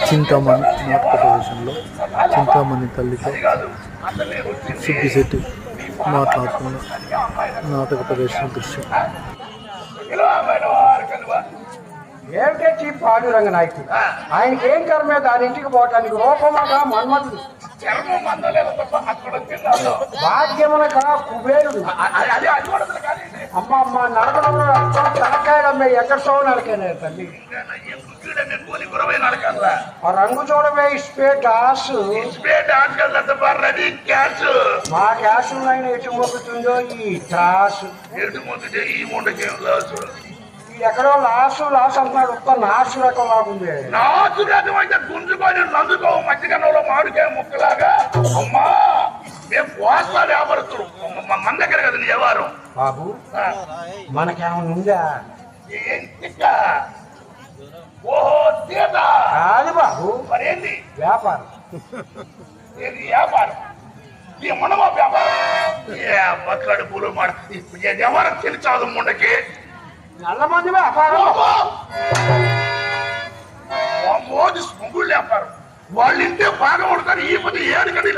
చింతామణి నాటక ప్రదర్శనలో చింతామణి తల్లితో సుబ్బిశెట్టి మాట్లాడుతున్న నాటక ప్రదర్శన దృశ్యం. ఏమిటొచ్చి పాండురంగ నాయకుడు? ఆయనకి ఏం కర్మే దాని ఇంటికి పోవటానికి రూపమగా మన్మధుడు? భాగ్యమునక కుబేరుడు. అమ్మ అమ్మ నరకడంలో తలకాయలమ్మే ఎక్కడితో నరకనే తల్లి? రంగు చూడవే ఇస్పే డాస్ మా గ్యాస్ అయినా ఎటు మొక్కుతుందో ఈ త్రాసు ఎక్కడో లాసు లాస్ అంటున్నాడు ఒక్క నాసు రకం లాగుంది. నాసు రకమైతే గుంజుకొని నందుకో మధ్యగనంలో మామిడికాయ ముక్కలాగా అమ్మా మేము పోస్తా వ్యాపారస్తులు బాబు మనకేమన్నా మనకేమైనా ఉందా కాదు బాబు మరేంది వ్యాపారం. వ్యాపారం ఈ మనమా వ్యాపారం ఏ బక్కడు పూలు తెలిసాదు ముండకి నల్ల మంది వ్యాపారం. మోదీ స్మగుళ్ళు వ్యాపారం. వాళ్ళు ఇంటే బాగా ఉంటారు ఈ పది ఏడు కడి